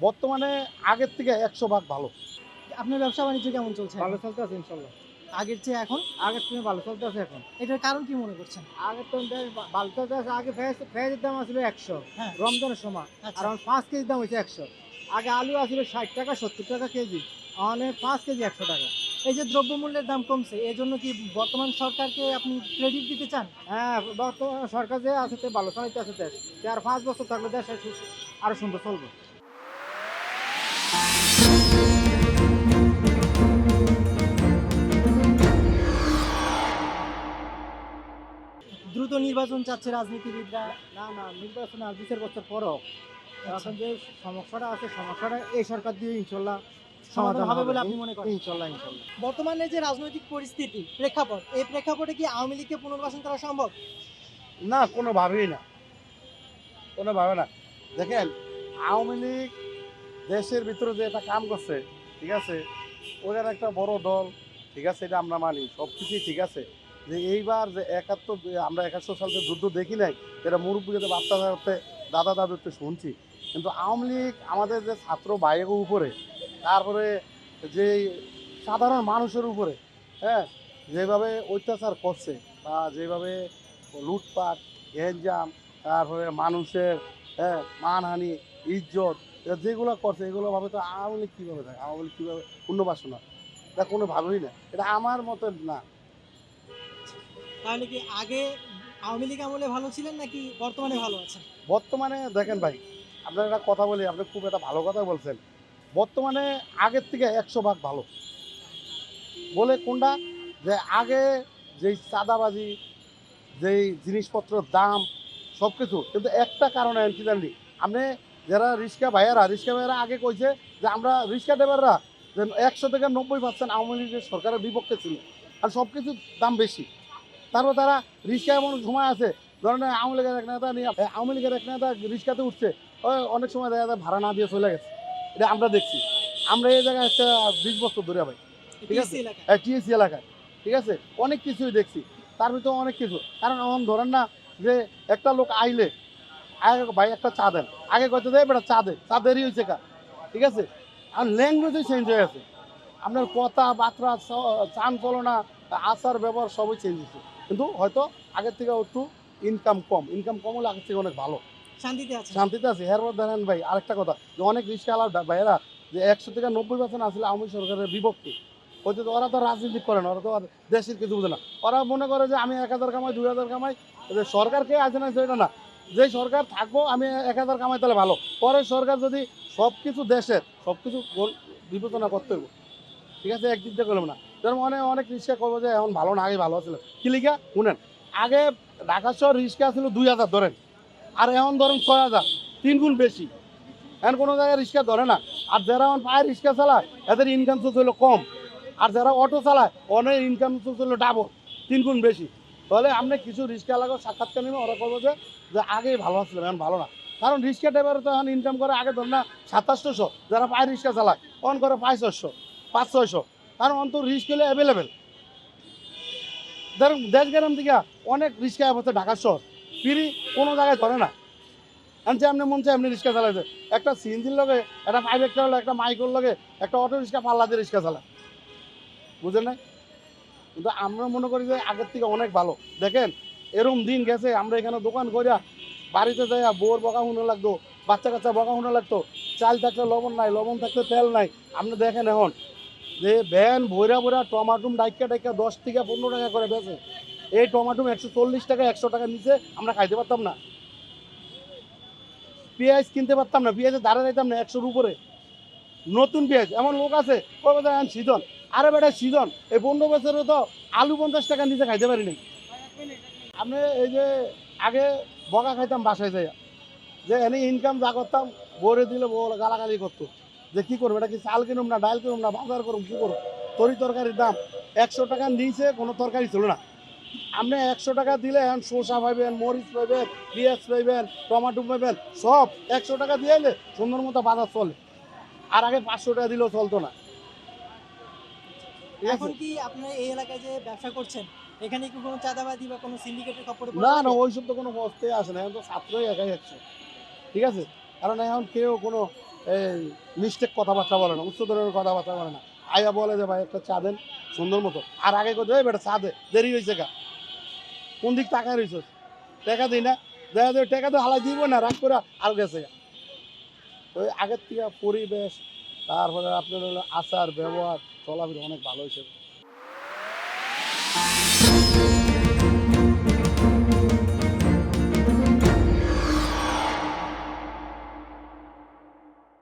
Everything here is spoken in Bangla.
বর্তমানে আগের থেকে একশো ভাগ ভালো। আপনার ব্যবসা বাণিজ্য কেমন চলছে? ভালো চলতে আছে ইনশাল্লাহ। আগের চেয়ে এখন? আগের থেকে ভালো চলতে আছে এখন। এটার কারণ কি মনে করছেন? আগের তো ভালো চলতে আছে। আগে পেঁয়াজের দাম আসলে একশো হ্যাঁ। রমজানের সময়। আচ্ছা। আর এখন পাঁচ কেজির দাম হয়েছে একশো। আগে আলু আসলে ষাট টাকা সত্তর টাকা কেজি। অনেক পাঁচ কেজি একশো টাকা। এই যে দ্রব্যমূল্যের দাম কমছে এই জন্য কি বর্তমান সরকারকে আপনি ক্রেডিট দিতে চান? হ্যাঁ বর্তমান সরকার যে আছে তে ভালো চালাইতে আছে দেশ। আর পাঁচ বছর থাকলে দেশ আর সু- আরও সুন্দর চলবে। নির্বাচন চাচ্ছে রাজনীতিবিদরা না না নির্বাচন আর বিচার বছর পরও এখন যে সমস্যাটা আছে সমস্যাটা এই সরকার দিয়ে ইনশাল্লাহ সমাধান হবে বলে আপনি মনে করেন? ইনশাল্লাহ ইনশাল্লাহ। বর্তমানে যে রাজনৈতিক পরিস্থিতি প্রেক্ষাপট এই প্রেক্ষাপটে কি আওয়ামী লীগকে পুনর্বাসন করা সম্ভব? না কোনোভাবেই না। কোনোভাবে না। দেখেন আওয়ামী লীগ দেশের ভিতরে যে একটা কাম করছে ঠিক আছে ওদের একটা বড় দল ঠিক আছে এটা আমরা মানি সব কিছুই ঠিক আছে। যে এইবার যে একাত্তর, আমরা একাত্তর সাল থেকে যুদ্ধ দেখি নাই এটা মুরব্বীদের বাচ্চা থাকতে দাদা দাদুতে শুনছি। কিন্তু আওয়ামী লীগ আমাদের যে ছাত্র বাইরের উপরে, তারপরে যে সাধারণ মানুষের উপরে হ্যাঁ যেভাবে অত্যাচার করছে বা যেভাবে লুটপাট, গ্যাঞ্জাম, তারপরে মানুষের হ্যাঁ মানহানি, ইজ্জত যেগুলো করছে, এগুলো ভাবে তো আওয়ামী লীগ কীভাবে থাকে আওয়ামী লীগ কীভাবে পুনর্বাসনা এটা কোনো ভাবেই না। এটা আমার মতে না। তাহলে কি আগে আওয়ামী লীগ আমলে ভালো ছিলেন নাকি বর্তমানে ভালো আছেন? বর্তমানে দেখেন ভাই, আপনার একটা কথা বলি, আপনি খুব একটা ভালো কথা বলছেন। বর্তমানে আগের থেকে একশো ভাগ ভালো। বলে কোনটা? যে আগে যেই চাঁদাবাজি, যেই জিনিসপত্রের দাম সব কিছু কিন্তু একটা কারণে কি আপনি যারা রিক্সা ভাইয়ারা রিক্সা ভাইয়ারা আগে কইছে যে আমরা রিক্সা ড্রাইভাররা, যে একশো থেকে নব্বই পার্সেন্ট আওয়ামী লীগের সরকারের বিপক্ষে ছিল। আর সব কিছুর দাম বেশি। তারপর তারা রিক্সা এমন সময় আছে ধরেন আওয়ামী লীগের এক নেতা নিয়ে আওয়ামী লীগের এক নেতা রিক্সাতে উঠছে ওই অনেক সময় দেখা যায় ভাড়া না দিয়ে চলে গেছে। এটা আমরা দেখছি। আমরা এই জায়গায় একটা বিশ বছর ধরে ভাই ঠিক আছে। TSC এলাকায় এলাকায় ঠিক আছে? অনেক কিছুই দেখছি। তার ভিতরে অনেক কিছু। কারণ এখন ধরেন না যে একটা লোক আইলে আগে ভাই একটা চা দেন। আগে কত দেয় বেটা চা দে চা দেরি হয়েছে কা? ঠিক আছে? আর ল্যাঙ্গুয়েজই চেঞ্জ হয়ে গেছে। আপনার কথা বার্তা চান চলনা আচার ব্যবহার সবই চেঞ্জ হয়েছে কিন্তু হয়তো আগের থেকে একটু ইনকাম কম। ইনকাম কম হলে আগের থেকে অনেক ভালো। শান্তিতে আছেন শান্তিতে আছে। এরপর দেখেন ভাই আরেকটা কথা যে অনেক রিক্সাওয়ালা ভাইয়েরা যে একশো থেকে নব্বই পার্সেন্ট আসলে আওয়ামী সরকারের বিপক্ষে। হয়তো তো ওরা তো রাজনীতি করে না ওরা তো দেশের কিছু বুঝে না। ওরা মনে করে যে আমি এক হাজার কামাই দুই হাজার কামাই যে সরকার কে আছে না সেটা না। যে সরকার থাকব আমি এক হাজার কামাই তাহলে ভালো। পরে সরকার যদি সব কিছু দেশের সব কিছু বিবেচনা করতে হবে ঠিক আছে? একদিক দিয়ে করলাম না। যেরকম অনেক অনেক রিক্সা করব যে এখন ভালো না, আগে ভালো ছিল। কি লিখা? শুনেন, আগে ঢাকা শহর রিক্সা ছিল দুই হাজার, ধরেন। আর এখন ধরেন ছয় হাজার, তিন গুণ বেশি। এখন কোনো জায়গায় রিক্সা ধরে না। আর যারা এখন পায়ে রিক্সা চালায়, এদের ইনকাম সোর্স হলো কম। আর যারা অটো চালায়, অনেক ইনকাম সোর্স হলো ডাবল তিন গুণ বেশি। তাহলে আপনি কিছু রিক্সা লাগাও সাক্ষাৎকার নেবে ওরা করব যে আগে ভালো আসছিল এখন ভালো না। কারণ রিক্সা ড্রাইভার তো এখন ইনকাম করে আগে ধর না সাতাশশো যারা পায়ে রিক্সা চালায় অন করে পাঁচ ছশো পাঁচ ছয়শো। কারণ অন্তর রিস্ক হলে অ্যাভেলেবেল ধরুন, দেশ গ্রাম থেকে অনেক রিক্সা হচ্ছে ঢাকা শহর। ফিরি কোনো জায়গায় ধরে না। এখন যে আপনি মন চায় এমনি রিক্সা চালাইছে একটা সিএনজির লগে, একটা ফাইভ হলো একটা মাইকোর লগে, একটা অটো রিক্সা পাল্লা দিয়ে রিক্সা চালায়। বুঝলেন না কিন্তু আমরা মনে করি যে আগের থেকে অনেক ভালো। দেখেন, এরম দিন গেছে, আমরা এখানে দোকান করিয়া বাড়িতে যাইয়া বোর বকা শুনে লাগতো, বাচ্চা কাচ্চা বকা শুনে লাগতো। চাল থাকলে লবণ নাই, লবণ থাকলে তেল নাই। আপনি দেখেন এখন যে ভ্যান ভৈরা ভৈরা টমাটুম ডাইকা ডাইকা দশ থেকে পনেরো টাকা করে বেচে। এই টমাটুম একশো চল্লিশ টাকা, একশো টাকা নিচে আমরা খাইতে পারতাম না। পেঁয়াজ কিনতে পারতাম না, পেঁয়াজের দাঁড়া যাইতাম না, একশোর উপরে। নতুন পেঁয়াজ, এমন লোক আছে কবে সিজন। আরে বেটা, সিজন। এই পনেরো বছরে তো আলু পঞ্চাশ টাকা নিচে খাইতে পারি নাই আপনি এই যে আগে বগা খাইতাম বাসায় যাইয়া। যে এনে ইনকাম যা করতাম বরে দিলে গালাগালি করতো। যে কি করব? এটা কি চাল কিনুম না ডাল কিনুম না বাজার করুম কি করুম? তরি তরকারির দাম একশো টাকার নিচে কোনো তরকারি ছিল না। আপনি একশো টাকা দিলে শসা পাইবেন মরিচ পাইবেন পেঁয়াজ পাইবেন টমাটো পাইবেন সব একশো টাকা দিয়ে এলে সুন্দর মতো বাজার চলে। আর আগে পাঁচশো টাকা দিলেও চলতো না। এখন কি আপনার এই এলাকায় যে ব্যবসা করছেন এখানে কি কোনো চাঁদাবাদি বা কোনো সিন্ডিকেটের খবর না না ওইসব তো কোনো বস্তে আসে না এখন তো ছাত্রই একাই একশো ঠিক আছে? কারণ এখন কেউ কোনো এই মিস্টেক কথাবার্তা বলে না উচ্চ ধরনের কথাবার্তা বলে না। আয়া বলে যে ভাই, একটা চা দেন, সুন্দর মতো। আর আগে এই বেটা, চা দে, দেরি হয়েছে গা। কোন দিক তাকায় রয়েছ টাকা দিই না। দেখা যায় টাকা তো হালাই দিব না, রাগ করে আর গেছে ওই আগের থেকে পরিবেশ, তারপরে আপনার আচার, ব্যবহার, চলাফেরা অনেক ভালো হয়েছে